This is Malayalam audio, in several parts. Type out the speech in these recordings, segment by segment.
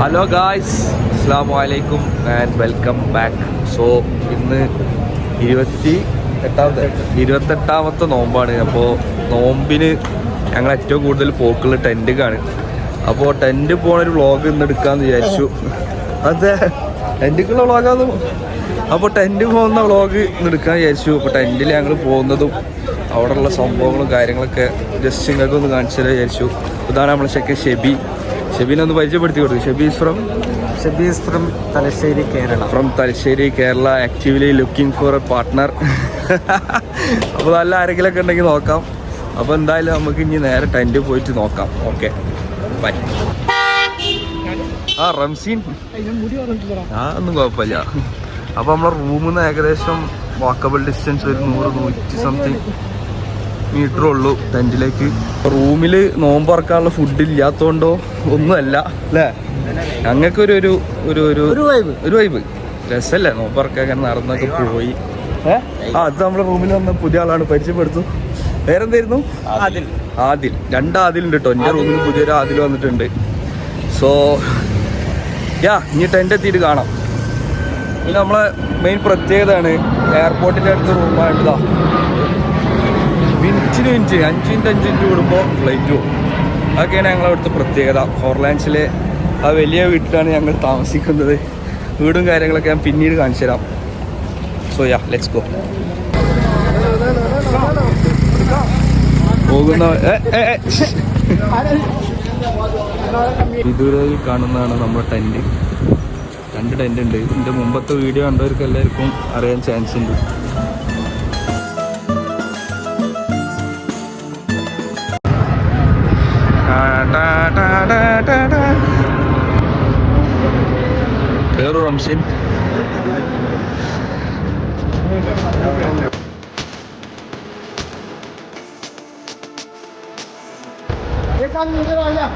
ഹലോ ഗായ്സ് അസ്സാം വലൈക്കും ആൻഡ് വെൽക്കം ബാക്ക് സോ ഇന്ന് ഇരുപത്തി എട്ടാമത്തെ ഇരുപത്തെട്ടാമത്തെ നോമ്പാണ്. അപ്പോൾ നോമ്പിന് ഞങ്ങൾ ഏറ്റവും കൂടുതൽ പോക്കുള്ള ടെന്റുകാണ് അപ്പോൾ ടെന്റ് പോണൊരു വ്ളോഗ് ഇന്ന് എടുക്കാമെന്ന് വിചാരിച്ചു. അതെ ടെന്റിക്കുള്ള വ്ളോഗാന്ന് അപ്പോൾ ടെന്റ് പോകുന്ന വ്ളോഗ് ഇന്ന് എടുക്കാൻ വിചാരിച്ചു. അപ്പോൾ ടെന്റിൽ ഞങ്ങൾ പോകുന്നതും അവിടെയുള്ള സംഭവങ്ങളും കാര്യങ്ങളൊക്കെ ജസ്റ്റ് നിങ്ങൾക്ക് ഒന്ന് കാണിച്ചു തരാൻ വിചാരിച്ചു. ഇതാണ് നമ്മളെ ചെക്കൻ ഷെബി. ഷെബിനെ ഒന്ന് പരിചയപ്പെടുത്തി കൊടുത്തു Shebi is from Shabees from Thalassery Kerala. From Thalassery Kerala. Actively looking for a partner അപ്പോൾ നല്ല ആരെങ്കിലുമൊക്കെ ഉണ്ടെങ്കിൽ നോക്കാം. അപ്പോൾ എന്തായാലും നമുക്ക് ഇനി നേരെ ടെന്റ് പോയിട്ട് നോക്കാം. ഓക്കെ ബൈ ആ റംസീൻ. ആ ഒന്നും കുഴപ്പമില്ല. അപ്പോൾ നമ്മളെ റൂമിൽ നിന്ന് ഏകദേശം വാക്കബിൾ ഡിസ്റ്റൻസ് ഒരു നൂറ് നൂറ്റി സംതിങ് മീറ്റർ ഉള്ളൂ ടെന്റിലേക്ക് റൂമിൽ നോമ്പ് തുറക്കാനുള്ള ഫുഡ് ഇല്ലാത്തതുകൊണ്ടോ ഒന്നുമല്ല അല്ലേ? ഞങ്ങൾക്കൊരു ഒരു ഒരു ഒരു ഒരു വൈബ് ഒരു വൈബ് രസമല്ലേ നോമ്പ് തുറക്കാൻ ഇങ്ങനെ നടന്നൊക്കെ പോയി. ആ അത് നമ്മുടെ റൂമിൽ വന്ന പുതിയ ആളാണ് പരിചയപ്പെടുത്തു. വേറെന്തായിരുന്നു? അതിൽ ആദിൽ. രണ്ട് ആദിലുണ്ട് കേട്ടോ എന്റെ റൂമിൽ പുതിയൊരു ആദിൽ വന്നിട്ടുണ്ട്. സോ യാ ഇനി ടെന്റ് എത്തിയിട്ട് കാണാം. പിന്നെ നമ്മളെ മെയിൻ പ്രത്യേകതയാണ് എയർപോർട്ടിന്റെ അടുത്ത് റൂമായിട്ടാ മിനിറ്റിന് ഇഞ്ച് അഞ്ചിന്റെ അഞ്ചിന്റെ കൂടുമ്പോൾ ഫ്ലൈറ്റ് പോകും അതൊക്കെയാണ് ഞങ്ങളവിടുത്തെ പ്രത്യേകത. ഹോർലാൻഡ്സിലെ ആ വലിയ വീട്ടിലാണ് ഞങ്ങൾ താമസിക്കുന്നത്. വീടും കാര്യങ്ങളൊക്കെ ഞാൻ പിന്നീട് കാണിച്ചു തരാം. സോ യാ ലെറ്റ്സ് ഗോ പോകുന്ന ഇതുവരെ കാണുന്നതാണ് നമ്മുടെ ടെന്റ്. രണ്ട് ടെന്റ് ഉണ്ട്. ഇതിന്റെ മുമ്പത്തെ വീഡിയോ കണ്ടവർക്ക് എല്ലാവർക്കും അറിയാൻ ചാൻസ് ഉണ്ട്. Pero Ramsim. Dekan aja.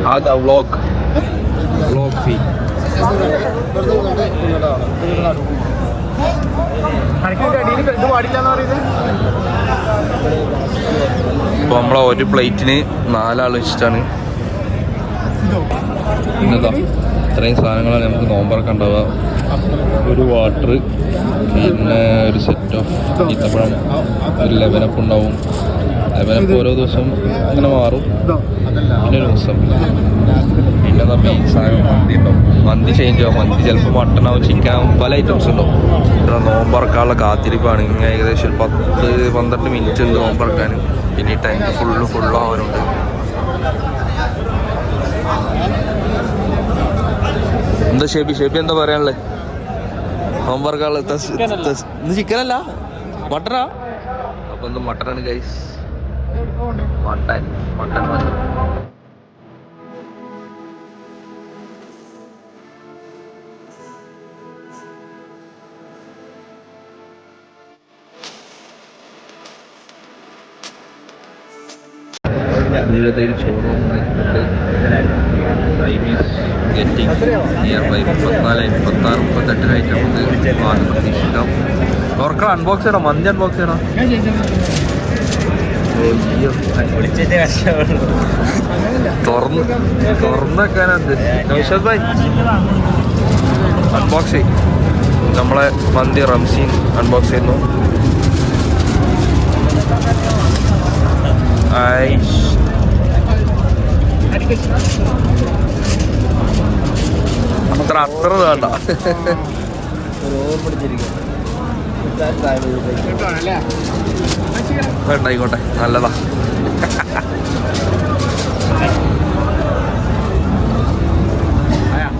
هذا فلوج ഇപ്പോൾ നമ്മളെ ഒരു പ്ലേറ്റിന് നാലാൾ വെച്ചിട്ടാണ്. പിന്നെന്താ? ഇത്രയും സാധനങ്ങളാണ് നമുക്ക് നോമ്പറൊക്കെ ഉണ്ടാവുക. ഒരു വാട്ടർ പിന്നെ ഒരു സെറ്റ് ഓഫ് ഈത്തപ്പഴം ഒരു ലെവനപ്പ് ഉണ്ടാവും. ലെവനപ്പ് ഓരോ ദിവസം അങ്ങനെ മാറും. പിന്നെ ഒരു ദിവസം പിന്നെ സാധനം മന്തി ഉണ്ടാവും. മന്തി ചേഞ്ച് ആവും. മന്തി ചിലപ്പോൾ ചിക്കൻ ആവും പല ഐറ്റംസ് ഉണ്ടാവും. ഇവിടെ നോമ്പറക്കാനുള്ള കാത്തിരിപ്പാണ്. ഇങ്ങനെ ഏകദേശം ഒരു പത്ത് പന്ത്രണ്ട് മിനിറ്റ് ഉണ്ട് നോമ്പറക്കാൻ. പിന്നെ ഈ ടെന്റ് ഫുള്ള് ഫുള്ള് ആവാനുണ്ട്. എന്താ ഷേബി? ഷേബി എന്താ പറയാനുള്ളത് നോമ്പറക്കാനുള്ള ഇന്ന് ചിക്കനല്ല മട്ടനാ? അപ്പൊ എന്ത് മട്ടനാണ് ഗൈസ് മട്ടൻ. മട്ടൻ ജീവിതത്തിൽ showroom time is getting near by മുപ്പത്തിനാല് മുപ്പത്താറ് മുപ്പത്തെട്ടിനായിട്ട് നമുക്ക് വാങ്ങി പ്രതീക്ഷിക്കാം. ഓർക്കണം അൺബോക്സ് ചെയ്യണം? മന്തി അൺബോക്സ് ചെയ്യണം? തുറന്ന് തുറന്നൊക്കെയാണ് നൗഷാദ് ഭായ്. അൺബോക്സ് ചെയ്യും. നമ്മളെ മന്തി റംസീൻ അൺബോക്സ് ചെയ്യുന്നു. അത്ര അത്ര വേണ്ട. വേണ്ട ആയിക്കോട്ടെ. നല്ലതാ.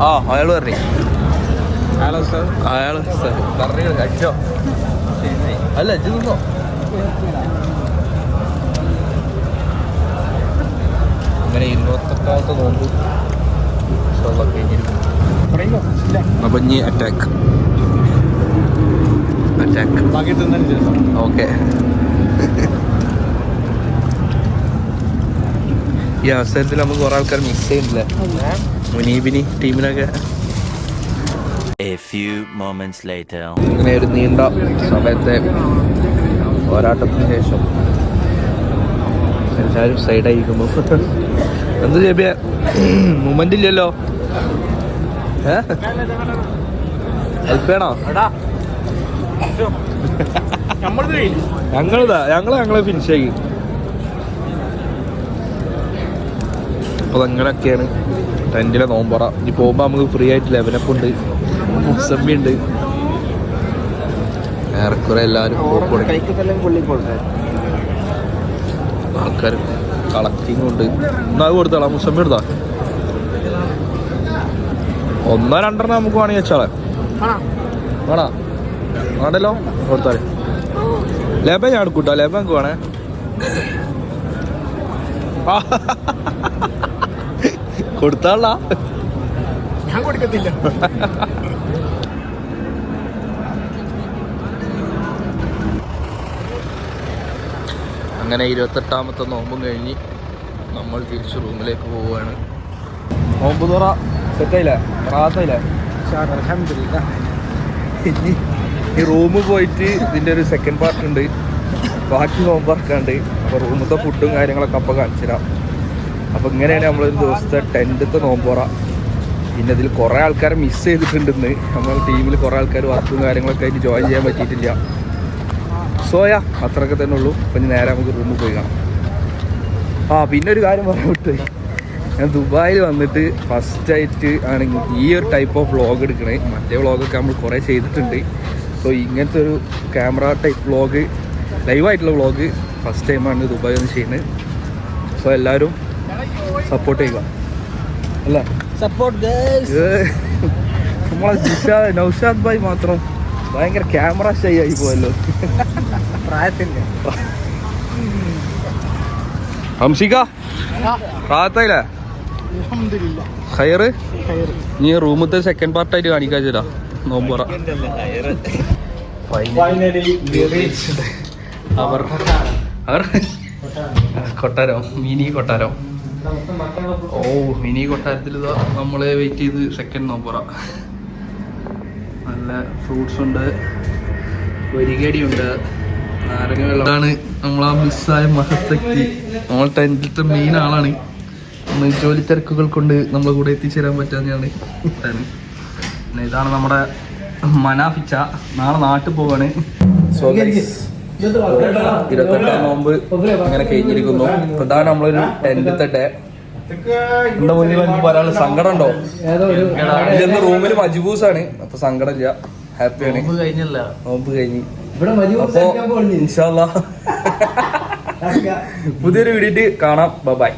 ആ അയാൾ പറഞ്ഞു കഴിച്ചോ അല്ല ഇജ്ജ് അങ്ങനെ ഇരുപത്തെട്ടാമത്തെ നോമ്പ് കഴിഞ്ഞിരിക്കും അപ്പൊ ഇനി അറ്റാക്ക് അറ്റാക്ക് ഓക്കെ ഈ അവസരത്തിൽ നമുക്ക് കുറെ ആൾക്കാർ മിസ് ചെയ്യുന്നില്ല? മുനീബിനി ടീമിനൊക്കെ A few moments later. ഇങ്ങനെ ഒരു നീണ്ട സമയത്തെ പോരാട്ടത്തിന് ശേഷം എല്ലാവരും സൈഡായിരിക്കുന്നു എന്ത് ചേപ്പിയ മൂമെന്റ് ഇല്ലല്ലോ. ഹെൽപ്പ് ചെയ്യണോ? ഞങ്ങളിതാ. ഞങ്ങൾ ഞങ്ങളെ ഫിനിഷ് ആക്കി. അപ്പൊ അങ്ങനെയൊക്കെയാണ് ടെന്റിലെ നോമ്പറ. ഇനി പോകുമ്പോ നമുക്ക് ഫ്രീ ആയിട്ട് ലെവനപ്പ് ഉണ്ട്. മുസമ്മി ഉണ്ട്. ഏറെക്കുറെ എല്ലാരും ആൾക്കാർ കളക്ടിങ് ഉണ്ട്. എന്നാ കൊടുത്തോളാം മുസമ്മി എടുത്താ. ഒന്നോ രണ്ടെണ്ണം നമുക്ക് വേണമെങ്കിൽ വെച്ചാളെ. വേണോ? വേണ്ടല്ലോ കൊടുത്താൽ ലേബ ഞാൻ എടുക്കൂട്ടോ ലേബ എനിക്ക് വേണേ. കൊടുത്താളാ. ഞാൻ കൊടുക്കത്തില്ല. അങ്ങനെ ഇരുപത്തെട്ടാമത്തെ നോമ്പും കഴിഞ്ഞ് നമ്മൾ തിരിച്ച് റൂമിലേക്ക് പോവുകയാണ്. നോമ്പ് തുറ സെറ്റായില്ലേ? റാത്തായില്ലേ? അലഹമില്ല ഇനി ഈ റൂമ് പോയിട്ട് ഇതിന്റെ ഒരു സെക്കൻഡ് പാർട്ട് ഉണ്ട്. ബാക്കി നോമ്പാർക്കുണ്ട് അപ്പോൾ റൂമിലത്തെ ഫുഡും കാര്യങ്ങളൊക്കെ അപ്പോൾ കാണിച്ചു തരാം അപ്പോൾ ഇങ്ങനെയാണ് നമ്മളൊരു ദിവസത്തെ ടെന്റത്തെ നോമ്പോറ പിന്നെ ഇതിൽ കുറേ ആൾക്കാരെ മിസ് ചെയ്തിട്ടുണ്ടെന്ന്. നമ്മുടെ ടീമിൽ കുറേ ആൾക്കാർ വർക്കും കാര്യങ്ങളൊക്കെ ആയിട്ട് ജോയിൻ ചെയ്യാൻ പറ്റിയിട്ടില്ല. സോയാ അത്രയൊക്കെ തന്നെ ഉള്ളൂ. അപ്പം ഇനി നേരെ നമുക്ക് റൂമിൽ പോയി കാണാം. ആ പിന്നെ ഒരു കാര്യം പറയാൻ വിട്ടുപോയി ഞാൻ ദുബായിൽ വന്നിട്ട് ഫസ്റ്റ് ആയിട്ട് ആണ് ഈ ഒരു ടൈപ്പ് ഓഫ് വ്ളോഗ് എടുക്കണേ. മറ്റേ വ്ളോഗൊക്കെ നമ്മൾ കുറേ ചെയ്തിട്ടുണ്ട്. സോ ഇങ്ങനത്തെ ഒരു ക്യാമറ ടൈപ്പ് വ്ളോഗ് ലൈവായിട്ടുള്ള വ്ളോഗ് ഫസ്റ്റ് ടൈമാണ് ദുബായിൽ നിന്ന് ചെയ്യുന്നത് സോ എല്ലാവരും സപ്പോർട്ട് ചെയ്യുക. അല്ല? സപ്പോർട്ട് നമ്മളെ നൗഷാദ് ഭായ് മാത്രം ഭയങ്കര ക്യാമറ ഷൈ ആയി പോയല്ലോ. പ്രായത്തിന്റെ ഹംസിക? പ്രായത്തായില്ലേ? ഹയറ്? നീ റൂമത്തെ സെക്കൻഡ് പാർട്ടായിട്ട് കാണിക്കാ ചേരാ നോമ്പറ അവർ അവർ? കൊട്ടാരം. മിനി കൊട്ടാരോ. ഓ മിനി കൊട്ടാരത്തിൽ നമ്മളെ വെയിറ്റ് ചെയ്ത് സെക്കൻഡ് നോമ്പറ നല്ല ഫ്രൂട്ട്സ് ഉണ്ട് വരികടി ഉണ്ട് നാരങ്ങ വെള്ളം. ഇതാണ് നമ്മളാ മിസ്സായ മഹത്തക്തി നമ്മൾ ടെൻത്തിലത്തെ മെയിൻ ആളാണ്. ജോലി തിരക്കുകൾ കൊണ്ട് നമ്മളെ കൂടെ എത്തിച്ചേരാൻ പറ്റാതെയാണ് പിന്നെ ഇതാണ് നമ്മുടെ മനാഫിച്ച. നാളെ നാട്ടിൽ പോവാണ്. ഇരുപത്തെട്ടാം നോമ്പ് അങ്ങനെ കഴിഞ്ഞിരിക്കുന്നു. പ്രധാന നമ്മളൊരു ടെൻത്തെ ഡേ എന്റെ മുന്നിൽ എനിക്ക് പറയാനുള്ള സങ്കടം ഉണ്ടോ ഇതെന്ന് റൂമിൽ മജ്ബൂസാണ്. അപ്പൊ സങ്കടമില്ല. ഹാപ്പിയാണ് കഴിഞ്ഞല്ല. നോമ്പ് കഴിഞ്ഞ്. ഇവിടെ അപ്പൊ ഇൻഷാല്ലാ പുതിയൊരു വീഡിയോ കാണാം. ബൈ